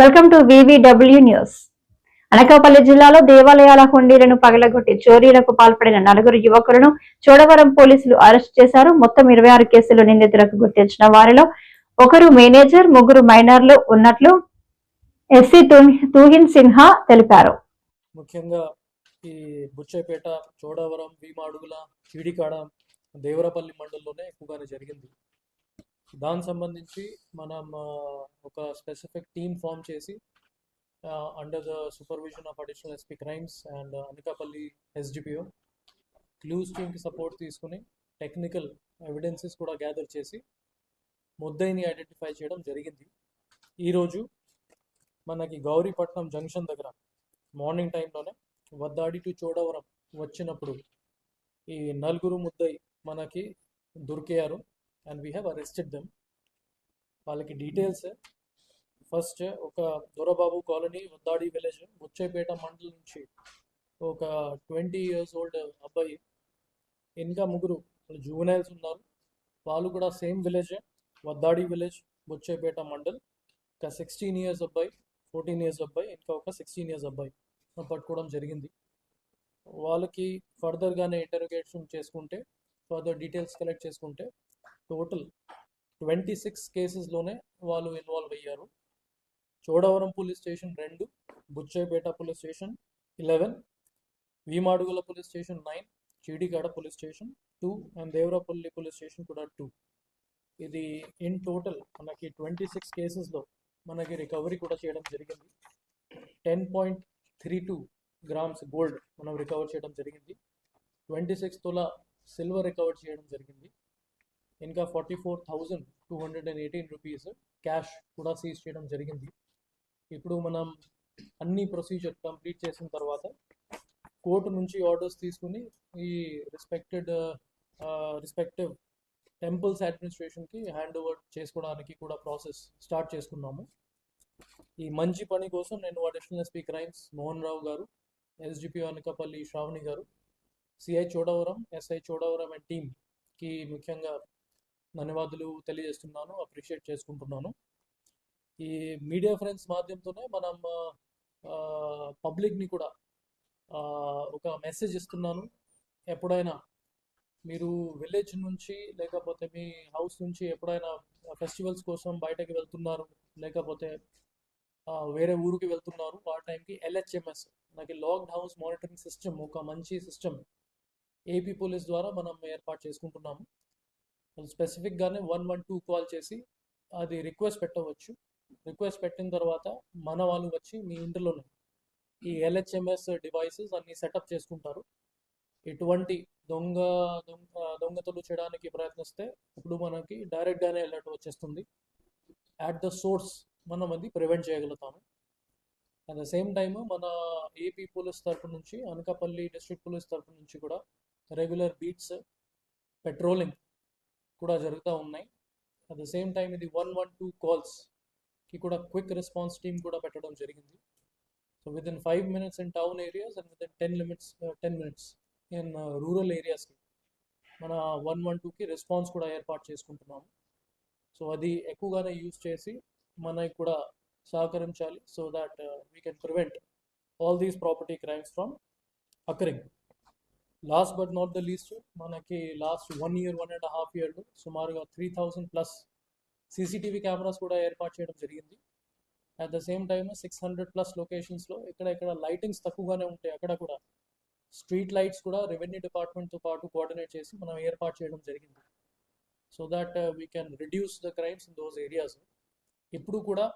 Welcome to VVW news Anakapalli జిల్లాలో దేవాలయాల హుండీలను పగలగొట్టి చోరీలకు పాల్పడిన నలుగురు యువకులను చోడవరం పోలీసులు అరెస్ట్ చేశారు. మొత్తం ఇరవై ఆరు కేసులు నిందితులకు గుర్తించిన వారిలో ఒకరు మేనేజర్ ముగ్గురు మైనర్లు ఉన్నట్లు ఎస్సీ తూహిన్ సిన్హా తెలిపారు. ముఖ్యంగా ఈ బుచ్చైపేట చోడవరం భీమాడుగుల చీడికాడ దేవరపల్లి మండలంలోనే ఎక్కువగానే జరిగింది. దానికి సంబంధించి మనం ఒక స్పెసిఫిక్ టీమ్ ఫామ్ చేసి under the supervision of additional SP crimes and Anakapalli SDPO clues టీమ్కి సపోర్ట్ తీసుకుని టెక్నికల్ ఎవిడెన్సెస్ కూడా గ్యాదర్ చేసి ముద్దయిని ఐడెంటిఫై చేయడం జరిగింది. ఈరోజు మనకి గౌరీపట్నం జంక్షన్ దగ్గర మార్నింగ్ టైంలోనే వద్దాడి టు చోడవరం వచ్చినప్పుడు ఈ నలుగురు ముద్దై మనకి దొరికారు and we have arrested them వాళ్ళకి డీటెయిల్స్ ఫస్ట్ ఒక దొరబాబు కాలనీ వద్దాడి విలేజ్ ముచ్చేపేట మండలం నుంచి ఒక ట్వంటీ ఇయర్స్ ఓల్డ్ అబ్బాయి ఇంకా ముగ్గురు జూనైల్స్ ఉన్నారు. వాళ్ళు కూడా same village Vaddadi village Buchepeta mandal. ఒక సిక్స్టీన్ ఇయర్స్ అబ్బాయి ఫోర్టీన్ ఇయర్స్ అబ్బాయి ఇంకా ఒక సిక్స్టీన్ ఇయర్స్ అబ్బాయి పట్టుకోవడం జరిగింది. వాళ్ళకి ఫర్దర్గానే ఇంటరోగేషన్ చేసుకుంటే ఫర్దర్ డీటెయిల్స్ కలెక్ట్ చేసుకుంటే టోటల్ ట్వంటీ సిక్స్ కేసెస్లోనే వాళ్ళు ఇన్వాల్వ్ అయ్యారు. చోడవరం పోలీస్ స్టేషన్ రెండు Buchchepeta police station eleven Veemadugula police station nine Cheedikada police station two and Devarapalli police station కూడా టూ ఇది ఇన్ టోటల్ మనకి ట్వంటీ సిక్స్ కేసెస్లో మనకి రికవరీ కూడా చేయడం జరిగింది. Ten point three two grams gold మనం రికవర్ చేయడం జరిగింది. Twenty six tola silver recover చేయడం జరిగింది. ఇంకా forty four thousand two hundred and eighteen rupees cash కూడా సీజ్ చేయడం జరిగింది. ఇప్పుడు మనం అన్ని ప్రొసీజర్ కంప్లీట్ చేసిన తర్వాత కోర్టు నుంచి ఆర్డర్స్ తీసుకుని ఈ రెస్పెక్టెడ్ రెస్పెక్టివ్ టెంపుల్స్ అడ్మినిస్ట్రేషన్కి హ్యాండ్ ఓవర్ చేసుకోవడానికి కూడా ప్రాసెస్ స్టార్ట్ చేసుకున్నాము. ఈ మంచి పని కోసం నేను additional SP crimes Mohan Rao garu SDP Anakapalli Sravani garu CI Chodavaram SI Chodavaram and టీమ్కి ముఖ్యంగా ధన్యవాదాలు తెలియజేస్తున్నాను అప్రిషియేట్ చేసుకుంటున్నాను. ఈ మీడియా ఫ్రెండ్స్ మాధ్యమంతోనే మనం పబ్లిక్ని కూడా ఒక మెసేజ్ ఇస్తున్నాను. ఎప్పుడైనా మీరు విలేజ్ నుంచి లేకపోతే మీ హౌస్ నుంచి ఎప్పుడైనా ఫెస్టివల్స్ కోసం బయటకి వెళ్తున్నారు లేకపోతే వేరే ఊరికి వెళ్తున్నారు ఆ టైంకి ఎల్హెచ్ఎంఎస్ మనకి లాక్డ్ హౌస్ మానిటరింగ్ సిస్టమ్ ఒక మంచి సిస్టమ్ ఏపీ పోలీస్ ద్వారా మనం ఏర్పాటు చేసుకుంటున్నాము. స్పెసిఫిక్గానే వన్ వన్ టూ కాల్ చేసి అది రిక్వెస్ట్ పెట్టవచ్చు. రిక్వెస్ట్ పెట్టిన తర్వాత మన వాళ్ళు వచ్చి మీ ఇంటిలోనే ఈ ఎల్హెచ్ఎంఎస్ డివైసెస్ అన్ని సెటప్ చేసుకుంటారు. ఎటువంటి దొంగ దొంగ దొంగతలు చేయడానికి ప్రయత్నిస్తే ఇప్పుడు మనకి డైరెక్ట్గానే అలర్ట్ వచ్చేస్తుంది. యాట్ ద సోర్స్ మనం అది ప్రివెంట్ చేయగలుగుతాము. అట్ ద సేమ్ టైమ్ మన ఏపీ పోలీస్ తరపు నుంచి అనకాపల్లి డిస్ట్రిక్ట్ పోలీస్ తరపు నుంచి కూడా రెగ్యులర్ బీట్స్ పెట్రోలింగ్ కూడా జరుగుతూ ఉన్నాయి. అట్ ద సేమ్ టైం ఇది వన్ వన్ టూ కాల్స్కి కూడా క్విక్ రెస్పాన్స్ టీమ్ కూడా పెట్టడం జరిగింది. So within five minutes in town areas and within ten limits ten minutes in rural ఏరియాస్కి మన వన్ వన్ టూకి రెస్పాన్స్ కూడా ఏర్పాటు చేసుకుంటున్నాము. సో అది ఎక్కువగానే యూజ్ చేసి మనకి కూడా సహకరించాలి so that we can prevent all these property crimes from occurring last but not the least మనకి last one year one and half ఇయర్లో సుమారుగా three thousand plus CCTV cameras కూడా ఏర్పాటు చేయడం జరిగింది. At the same time six hundred plus లొకేషన్స్లో ఇక్కడ ఇక్కడ lightings తక్కువగానే ఉంటాయి అక్కడ కూడా స్ట్రీట్ లైట్స్ కూడా రెవెన్యూ డిపార్ట్మెంట్తో పాటు కోఆర్డినేట్ చేసి మనం ఏర్పాటు చేయడం జరిగింది. So that we can reduce the crimes in those areas ఇప్పుడు కూడా